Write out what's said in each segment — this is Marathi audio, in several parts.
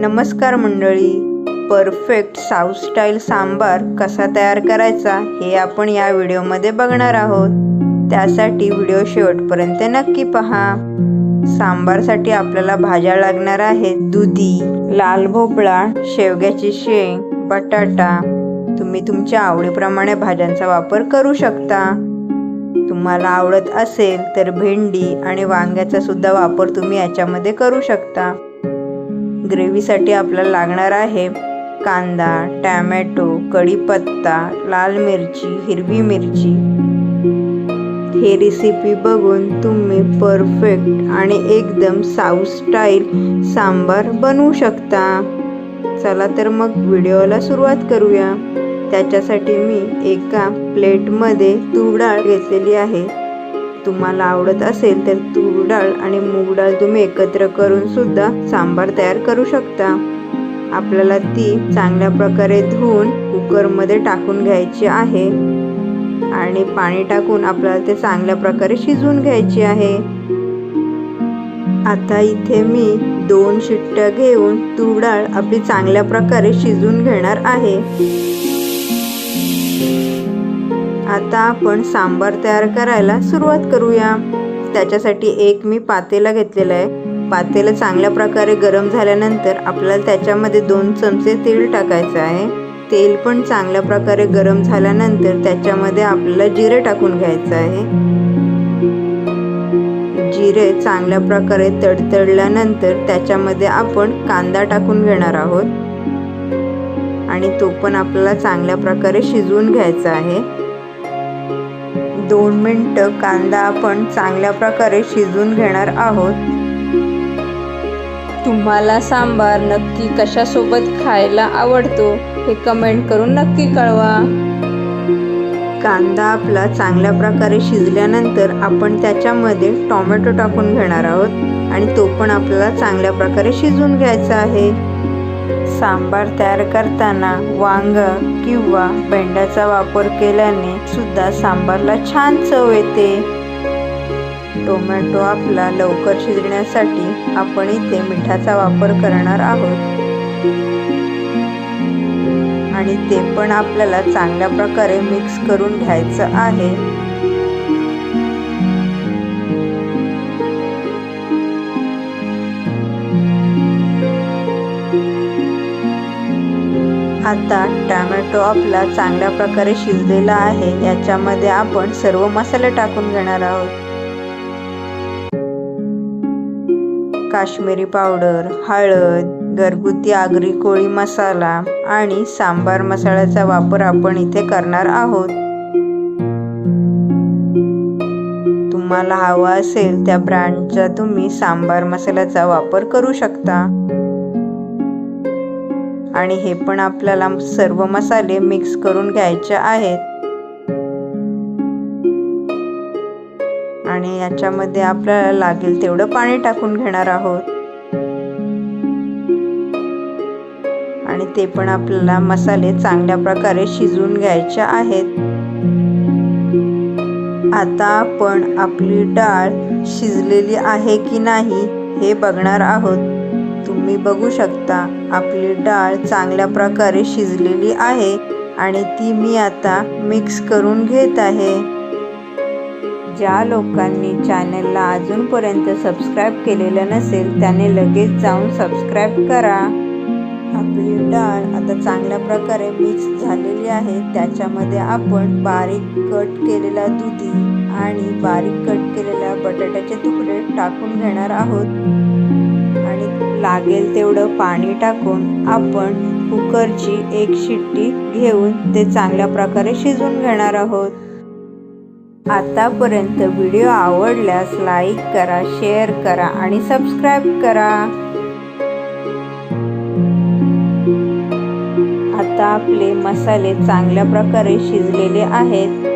नमस्कार मंडळी. परफेक्ट साऊथ स्टाईल सांबार कसा तयार करायचा हे आपण या व्हिडिओमध्ये बघणार आहोत. त्यासाठी व्हिडिओ शेवटपर्यंत नक्की पहा. सांबारसाठी आपल्याला भाज्या लागणार आहेत. दुधी लाल भोपळा शेवग्याची शेंग बटाटा. तुम्ही तुमच्या आवडीप्रमाणे भाज्यांचा वापर करू शकता. तुम्हाला आवडत असेल तर भेंडी आणि वांग्याचा सुद्धा वापर तुम्ही याच्यामध्ये करू शकता. ग्रेव्हीसाठी आपल्याला लागणार आहे कांदा टॅमॅटो कढीपत्ता लाल मिरची हिरवी मिरची. हे रेसिपी बघून तुम्ही परफेक्ट आणि एकदम साऊथ स्टाईल सांबार बनवू शकता. चला तर मग व्हिडिओला सुरुवात करूया. त्याच्यासाठी मी एका प्लेटमध्ये तूर डाळ घेतलेली आहे. तुम्हाला आवडत असेल तर तूर डाळ आणि मूग डाळ तुम्ही एकत्र करून सुद्धा सांबार तयार करू शकता. आपल्याला ती चांगल्या प्रकारे धुवून कुकरमध्ये टाकून घ्यायची आहे. आणि पाणी टाकून आपल्याला ते चांगल्या प्रकारे शिजवून घ्यायची आहे. आता इथे मी दोन शिट्ट्या घेऊन तूर डाळ आपली चांगल्या प्रकारे शिजवून घेणार आहे. आता आपण सांबार तयार करायला सुरुवात करूया. त्याच्यासाठी एक मी पातेला घेतलेला आहे. पातेलं चांगल्या प्रकारे गरम झाल्यानंतर आपल्याला त्याच्यामध्ये दोन चमचे तेल टाकायचं आहे. तेल पण चांगल्या प्रकारे गरम झाल्यानंतर त्याच्यामध्ये आपल्याला जिरे टाकून घ्यायचं आहे. जिरे चांगल्या प्रकारे तडतडल्यानंतर त्याच्यामध्ये आपण कांदा टाकून घेणार आहोत. आणि तो पण आपल्याला चांगल्या प्रकारे शिजवून घ्यायचा आहे. दोन मिनटं कांदा आपण चांगल्या प्रकारे शिजवून घेणार आहोत. तुम्हाला सांबार नक्की कशासोबत खायला आवडतो हे कमेंट करून नक्की कळवा. कांदा आपला चांगल्या प्रकारे शिजल्यानंतर आपण त्याच्यामध्ये टोमॅटो टाकून घेणार आहोत आणि तो पण आपल्याला चांगल्या प्रकारे शिजून घ्यायचा आहे. सांबार तयार करताना वांग किंवा भेंड्याचा वापर केल्याने सुद्धा सांबारला छान चव येते. टोमॅटो आपला लवकर शिजण्यासाठी आपण इथे मिठाचा वापर करणार आहोत. आणि ते पण आपल्याला चांगल्या प्रकारे मिक्स करून घ्यायचं आहे. आता टॅमॅटो आपला चांगल्या प्रकारे शिजलेला आहे याच्यामध्ये आपण सर्व मसाले टाकून घेणार आहोत. काश्मीरी पावडर हळद घरगुती आगरी कोळी मसाला आणि सांबार मसाल्याचा वापर आपण इथे करणार आहोत. तुम्हाला हवा असेल त्या ब्रँडचा तुम्ही सांबार मसाल्याचा वापर करू शकता. आणि हे पण आपल्याला सर्व मसाले मिक्स करून घ्यायचे आहेत. आणि याच्यामध्ये आपल्याला लागेल तेवढं पाणी टाकून घेणार आहोत. आणि ते पण आपल्याला मसाले चांगल्या प्रकारे शिजवून घ्यायचे आहेत. आता आपण आपली डाळ शिजलेली आहे की नाही हे बघणार आहोत. तुम्ही बघू शकता आपली डाळ चांगल्या प्रकारे शिजलेली आहे आणि ती मी आता मिक्स करून घेत आहे. ज्या लोकांनी चॅनलला अजूनपर्यंत सबस्क्राईब केलेलं नसेल त्याने लगेच जाऊन सबस्क्राईब करा. आपली डाळ आता चांगल्या प्रकारे मिक्स झालेली आहे. त्याच्यामध्ये आपण बारीक कट केलेला दुधी आणि बारीक कट केलेल्या बटाट्याचे तुकडे टाकून घेणार आहोत. आणि लागेल तेवढं पाणी टाकून आपण कुकरची एक शिट्टी घेऊन ते चांगल्या प्रकारे शिजवून घेणार आहोत. आतापर्यंत व्हिडिओ आवडल्यास लाईक करा शेअर करा आणि सबस्क्राईब करा. आता आपले मसाले चांगल्या प्रकारे शिजलेले आहेत.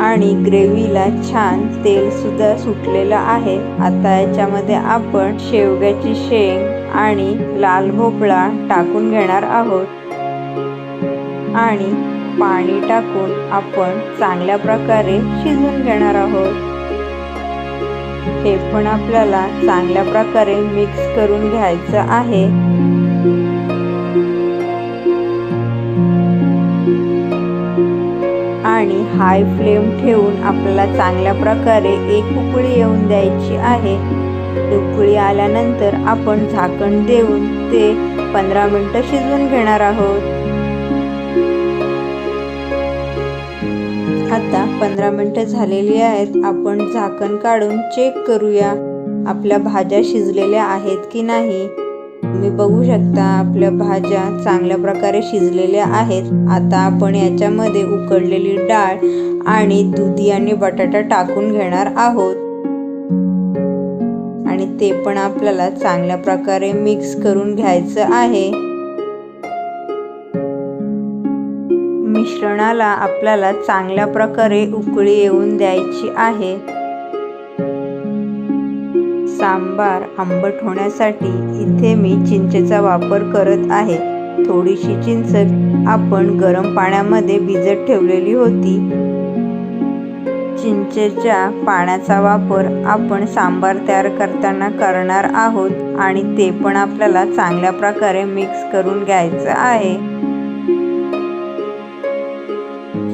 आणि ग्रेव्हीला छान तेल सुद्धा सुटलेलं आहे. आता याच्यामध्ये आपण शेवग्याची शेंग आणि लाल भोपळा टाकून घेणार आहोत. आणि पाणी टाकून आपण चांगल्या प्रकारे शिजवून घेणार आहोत. हे पण आपल्याला चांगल्या प्रकारे मिक्स करून घ्यायचं आहे. आणि हाय फ्लेम ठेवून आपल्याला चांगल्या प्रकारे एक उकळी येऊन द्यायची आहे. उकळी आल्यानंतर आपण झाकण देऊन ते पंधरा मिनटं शिजवून घेणार आहोत. आता पंधरा मिनटं झालेली आहेत. आपण झाकण काढून चेक करूया. आपल्या भाज्या शिजलेल्या आहेत की नाही. तुम्ही बघू शकता आपल्या भाज्या चांगल्या प्रकारे शिजलेल्या आहेत. आता आपण याच्यामध्ये उकडलेली डाळ आणि दुधी आणि बटाटा टाकून घेणार आहोत. आणि ते पण आपल्याला चांगल्या प्रकारे मिक्स करून घ्यायचं आहे. मिश्रणाला आपल्याला चांगल्या प्रकारे उकळी येऊन द्यायची आहे. सांबार आंबट होण्यासाठी इथे मी चिंचेचा वापर करत आहे. थोडीशी चिंच आपण गरम पाण्यामध्ये भिजत ठेवलेली होती. चिंचेच्या पाण्याचा वापर आपण सांबार तयार करताना करणार आहोत आणि ते पण आपल्याला चांगल्या प्रकारे मिक्स करून घ्यायचं आहे.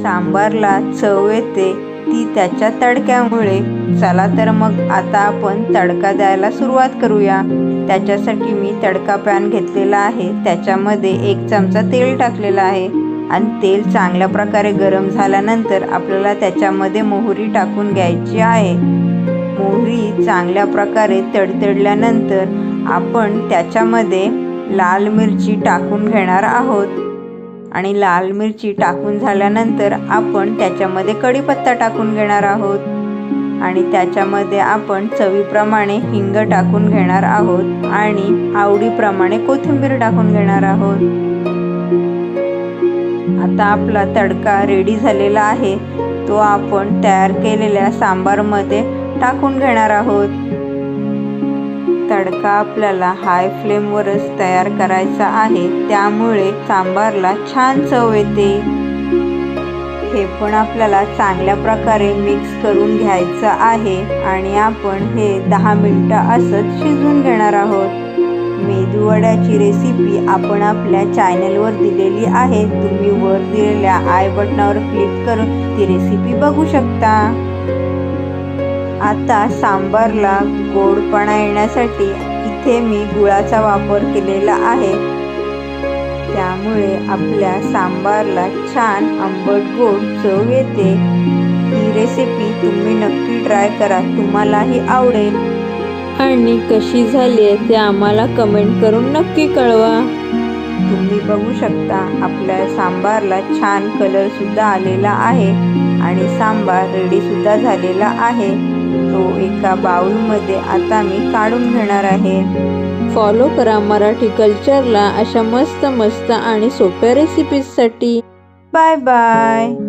सांबारला चव येते. ती त्याच्या तडक्यामुळे. चला तर मग आता आपण तडका द्यायला सुरुवात करूया. त्याच्यासाठी मी तडका पॅन घेतलेला आहे. त्याच्यामध्ये एक चमचा तेल टाकलेला आहे. आणि तेल चांगल्या प्रकारे गरम झाल्यानंतर आपल्याला त्याच्यामध्ये मोहरी टाकून घ्यायची आहे. मोहरी चांगल्या प्रकारे तडतडल्यानंतर आपण त्याच्यामध्ये लाल मिरची टाकून घेणार आहोत. आणि लाल मिरची टाकून झाल्यानंतर आपण त्याच्यामध्ये कढीपत्ता टाकून घेणार आहोत. आणि त्याच्यामध्ये आपण चवीप्रमाणे हिंग टाकून घेणार आहोत आणि आवडीप्रमाणे कोथिंबीर टाकून घेणार आहोत. आता आपला तडका रेडी झालेला आहे. तो आपण तयार केलेल्या सांबारमध्ये टाकून घेणार आहोत. तडका आपल्याला हाय फ्लेमवरच तयार करायचा आहे. त्यामुळे सांबारला छान चव येते. हे पण आपल्याला चांगल्या प्रकारे मिक्स करून घ्यायचं आहे. आणि आपण हे दहा मिनटं असंच शिजवून घेणार आहोत. मेदूवड्याची रेसिपी आपण आपल्या चॅनलवर दिलेली आहे. तुम्ही वर दिलेल्या आय बटनावर क्लिक करून ती रेसिपी बघू शकता. आता सांबारला गोडपणा येण्यासाठी इथे मी गुळाचा वापर केलेला आहे. त्यामुळे आपल्या सांबारला छान आंबट गोड चव येते. ही रेसिपी तुम्ही नक्की ट्राय करा. तुम्हालाही आवडेल. आणि कशी झाली आहे ते आम्हाला कमेंट करून नक्की कळवा. तुम्ही बघू शकता आपल्या सांबारला छान कलर सुद्धा आलेला आहे आणि सांबार रेडी सुद्धा झालेला आहे. तो एका बाउलमध्ये आता मी काढून घेणार आहे. फॉलो करा मराठी कल्चरला अशा मस्त मस्त आणि सोप्या रेसिपीजसाठी बाय बाय